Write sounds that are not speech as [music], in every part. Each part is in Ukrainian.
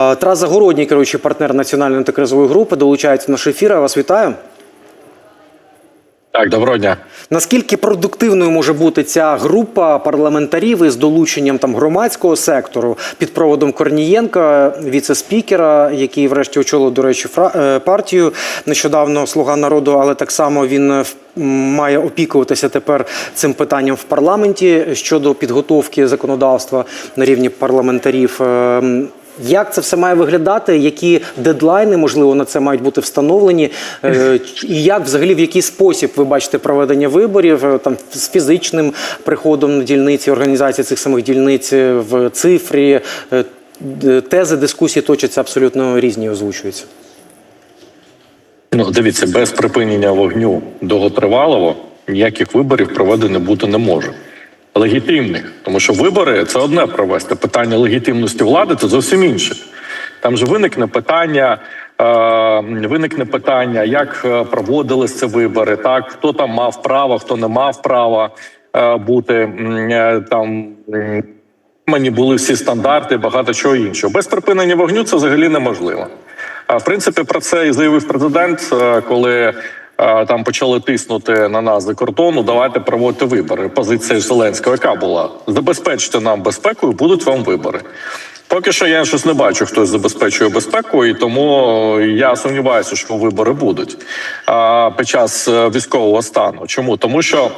Е, Тарас Загородній, керуючий партнер національної антикризової групи, долучається до нашого ефіру. Я вас вітаю. Так, доброго дня. Наскільки продуктивною може бути ця група парламентарів із долученням там громадського сектору під проводом Корнієнка, віце-спікера, який врешті очолив, до речі, е, партію нещодавно Слуга народу, але так само він е, має опікуватися тепер цим питанням в парламенті щодо підготовки законодавства на рівні парламентарів. Як це все має виглядати? Які дедлайни можливо на це мають бути встановлені? Е, І як взагалі в який спосіб ви бачите проведення виборів е, там з фізичним приходом на дільниці, організації цих самих дільниць е, в цифрі? Тези дискусії точаться абсолютно різні, і озвучуються. Ну, дивіться, без припинення вогню довготривалого ніяких виборів проведено бути не може. Легітимних, тому що вибори це одне провести. Питання легітимності влади це зовсім інше. Там же виникне питання, е, виникне питання, як е, проводились ці вибори, так хто там мав право, хто не мав права е, бути там. Мені були всі стандарти, багато чого іншого. Без припинення вогню це взагалі неможливо. А в принципі, про це і заявив президент, коли там почали тиснути на нас за кордону. Давайте проводити вибори. Позиція Зеленського, яка була забезпечте нам безпеку, і будуть вам вибори. Поки що я щось не бачу, хтось забезпечує безпеку, і тому я сумніваюся, що вибори будуть а, під час е, військового стану. Чому тому, що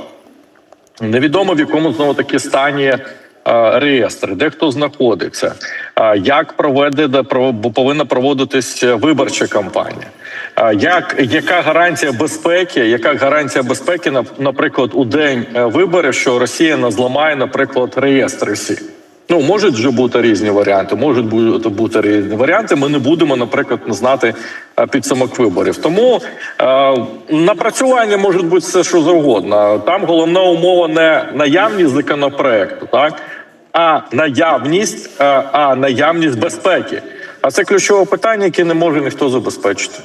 Невідомо в якому знову таки стані е, реєстр, де хто знаходиться, е, як проведе про- повинна проводитись виборча кампанія. Е, Як яка гарантія безпеки? Яка гарантія безпеки на- наприклад, у день виборів, що Росія не зламає, наприклад, реєстр РСІ? Ну можуть вже бути різні варіанти. Можуть бути бути різні варіанти. Ми не будемо, наприклад, не знати підсумок виборів. Тому е, напрацювання можуть бути все, що завгодно. Там головна умова не наявність законопроекту, так а наявність, а наявність безпеки. А це ключове питання, яке не може ніхто забезпечити.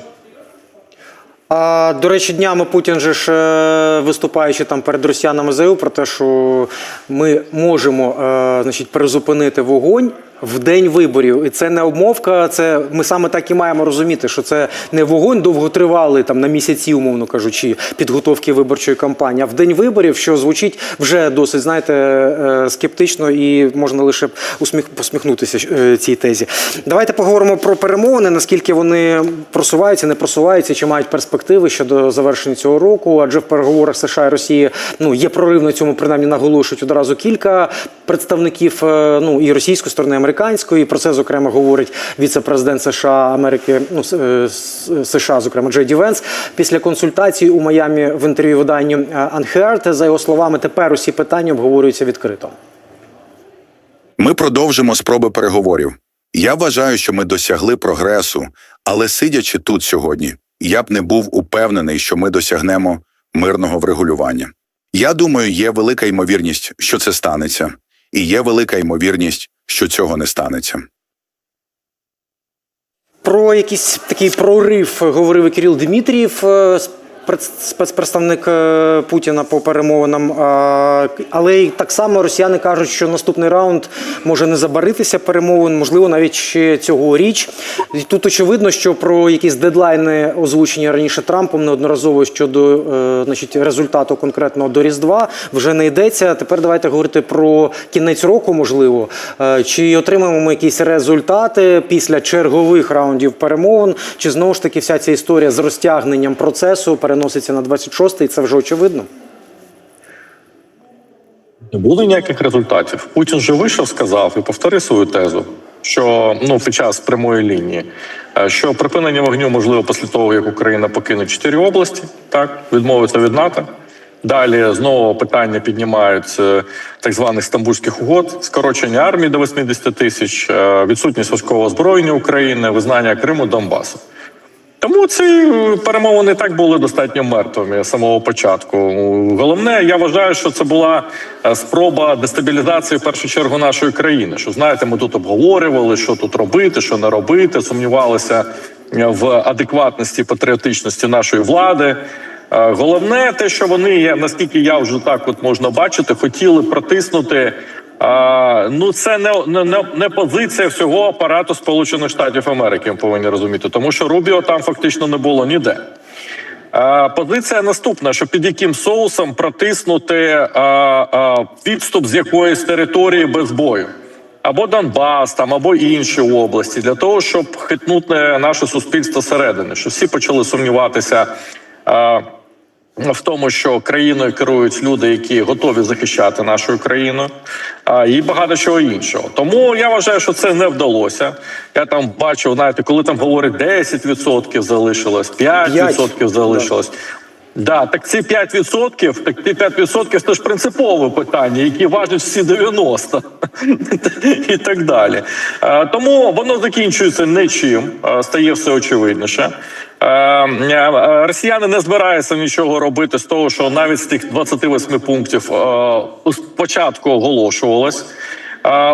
А до речі, днями Путін же ж е, виступаючи там перед росіянами заявив про те, що ми можемо е, значить, призупинити вогонь в день виборів. І це не обмовка. Це ми саме так і маємо розуміти, що це не вогонь довготривалий там на місяці, умовно кажучи, підготовки виборчої кампанії, а в день виборів, що звучить вже досить, знаєте, е, скептично і можна лише усміх посміхнутися е, цій тезі. Давайте поговоримо про перемовини, наскільки вони просуваються, не просуваються, чи мають перспективи щодо завершення цього року. Адже в переговорах США і Росії ну є прорив на цьому, принаймні наголошують одразу кілька представників е, ну і російської сторони, американської. Про це зокрема говорить віце-президент США Америки, ну е, США, зокрема Джей Ді Венс. Після консультацій у Майамі в інтерв'ю виданню е, Unheard, за його словами, тепер усі питання обговорюються відкрито. Ми продовжимо спроби переговорів. Я вважаю, що ми досягли прогресу, але сидячи тут сьогодні, я б не був упевнений, що ми досягнемо мирного врегулювання. Я думаю, є велика ймовірність, що це станеться, і є велика ймовірність, що цього не станеться. Про якийсь такий прорив говорив і Кирил Дмитрієв, е, спецпредставник е, Путіна по перемовинам. Але й так само росіяни кажуть, що наступний раунд може не забаритися перемовин, можливо, навіть ще цьогоріч. І Тут очевидно, що про якісь дедлайни озвучені раніше Трампом неодноразово щодо е, значить, результату конкретного до Різдва вже не йдеться. Тепер давайте говорити про кінець року, можливо. Е, Чи отримаємо ми якісь результати після чергових раундів перемовин, чи знову ж таки вся ця історія з розтягненням процесу переноситься на 26-й, це вже очевидно. Не було ніяких результатів. Путін же вийшов, сказав і повторив свою тезу, що ну під час прямої лінії, е, що припинення вогню можливо після того, як Україна покине чотири області, так відмовиться від НАТО. Далі знову питання піднімають е, так званих стамбульських угод, скорочення армії до 80 тисяч, е, відсутність військового озброєння України, визнання Криму Донбасу. Тому ці перемовини так були достатньо мертвими з самого початку. Головне, я вважаю, що це була е, спроба дестабілізації в першу чергу нашої країни. Що знаєте, ми тут обговорювали, що тут робити, що не робити, сумнівалися е, в адекватності патріотичності нашої влади. Е, Головне, те, що вони, наскільки я вже так от можна бачити, хотіли протиснути А, ну, це не, не, не, позиція всього апарату Сполучених Штатів Америки. Ми повинні розуміти, тому що Рубіо там фактично не було ніде. А, позиція наступна: що під яким соусом протиснути а, а, відступ з якоїсь території без бою. Або Донбас, там, або інші області, для того, щоб хитнути наше суспільство зсередини, щоб всі почали сумніватися а, в тому, що країною керують люди, які готові захищати нашу країну, а, і багато чого іншого. Тому я вважаю, що це не вдалося. Я там бачив, знаєте, коли там говорять 10% залишилось, 5% залишилось. Да, так ці 5%, так ці 5% це ж принципове питання, які важать всі 90 [laughs] і так далі. Е, Тому воно закінчується нічим, е, стає все очевидніше. Е, Росіяни не збираються нічого робити з того, що навіть з тих 28 пунктів спочатку оголошувалось.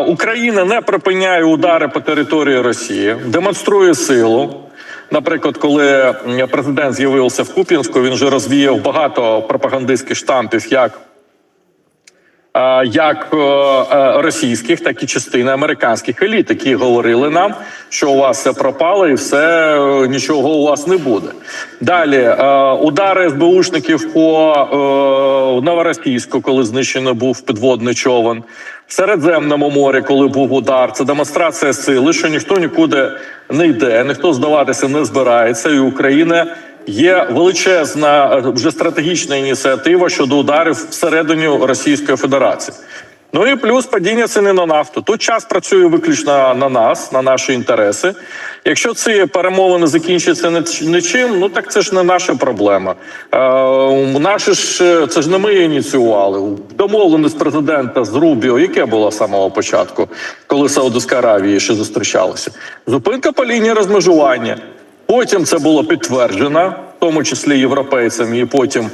Україна не припиняє удари по території Росії, демонструє силу. Наприклад, коли президент з'явився в Куп'янську, він вже розвіяв багато пропагандистських штампів, як як е, е, російських, так і частини американських еліт, які говорили нам, що у вас все пропало і все е, нічого у вас не буде. Далі удари СБУшників по Новоросійську, коли знищено був підводний човен. В Середземному морі, коли був удар, це демонстрація сили, що ніхто нікуди не йде, ніхто здаватися не збирається, і Україна є величезна е, вже стратегічна ініціатива щодо ударів всередині Російської Федерації. Ну і плюс падіння ціни на нафту. Тут час працює виключно на нас, на наші інтереси. Якщо ці перемовини закінчаться ні- нічим, ну так це ж не наша проблема. Е, наші ж е, це ж не ми ініціювали. Домовленість президента з Рубіо, яке було з самого початку, коли Саудовська Аравія ще зустрічалася. Зупинка по лінії розмежування. Потім це було підтверджено, в тому числі європейцями, і потім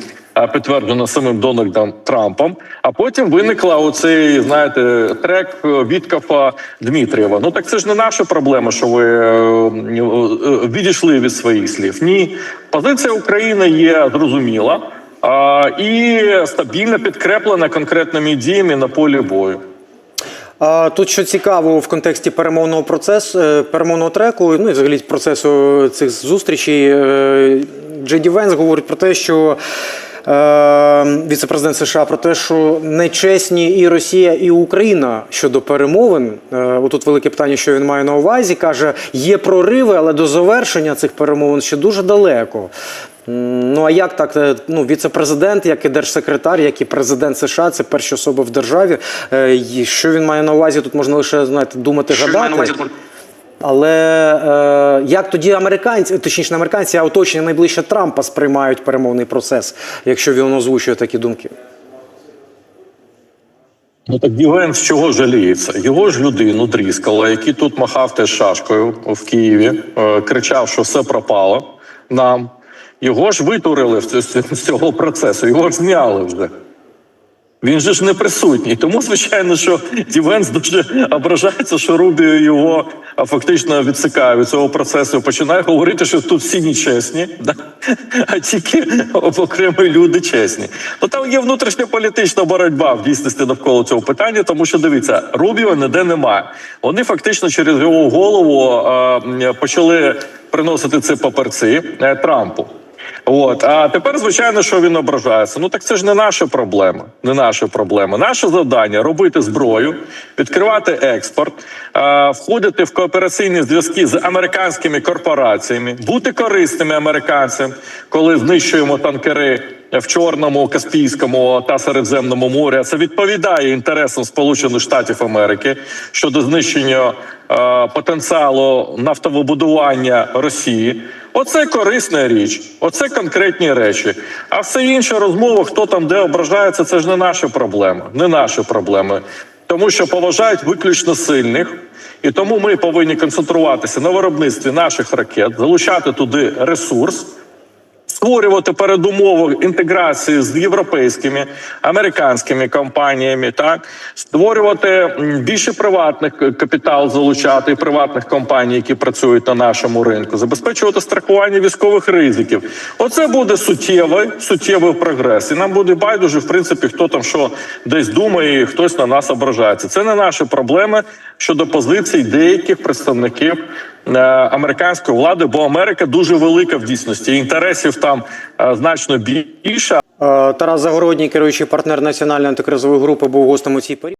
підтверджено самим Дональдом Трампом. А потім виникла оцей, знаєте, трек е, Віткафа Дмитрієва. Ну так це ж не наша проблема, що ви е, е, відійшли від своїх слів. Ні, позиція України є зрозуміла а, і стабільно підкреплена конкретними діями на полі бою. Тут що цікаво в контексті перемовного процесу, е, перемовного треку, ну і взагалі процесу цих зустрічей. е, Джей Венс говорить про те, що е, віце-президент США про те, що нечесні і Росія, і Україна щодо перемовин. Отут велике питання, що він має на увазі. каже, є прориви, але до завершення цих перемовин ще дуже далеко. Ну а як так? Е, Ну, віце-президент, як і держсекретар, як і президент США, це перші особи в державі. Е, і Що він має на увазі? Тут можна лише знаєте, думати, гадати. Але е, як тоді американці, точніше, не американці, а оточення найближче Трампа сприймають перемовний процес, якщо він озвучує такі думки? Ну так Євген з чого жаліється? Його ж людину дріскала, який тут махав теж шашкою в Києві, е, кричав, що все пропало нам. Його ж витурили з цього процесу, його ж зняли вже. Він же ж не присутній. Тому, звичайно, що Дівенс дуже ображається, що Рубіо його фактично відсикає від цього процесу. Починає говорити, що тут всі нечесні, да? а тільки окремі люди чесні. То там є внутрішня політична боротьба в дійсності навколо цього питання, тому що дивіться, Рубіо ніде немає. Вони фактично через його голову а, почали приносити ці паперці е, Трампу. От а тепер, звичайно, що він ображається. Ну так це ж не наша проблема. Не наша проблема. Наше завдання робити зброю, відкривати експорт, входити в коопераційні зв'язки з американськими корпораціями, бути корисними американцям, коли знищуємо танкери в Чорному, Каспійському та Середземному морі. Це відповідає інтересам Сполучених Штатів Америки щодо знищення е, потенціалу нафтовибудування Росії. Оце корисна річ, оце конкретні речі. А все інше розмова, хто там де ображається, це ж не наша проблема. Не наша проблема. Тому що поважають виключно сильних, і тому ми повинні концентруватися на виробництві наших ракет, залучати туди ресурс створювати передумови інтеграції з європейськими американськими компаніями, так створювати більше приватних капітал залучати приватних компаній, які працюють на нашому ринку, забезпечувати страхування військових ризиків. Оце буде суттєвий суттєвий прогрес. І нам буде байдуже, в принципі, хто там що десь думає, і хтось на нас ображається. Це не наші проблеми щодо позицій деяких представників е, американської влади, бо Америка дуже велика в дійсності. Інтересів там е, значно більше. Е, Тарас Загородній, керуючий партнер національної антикризової групи, був гостем у цій порі.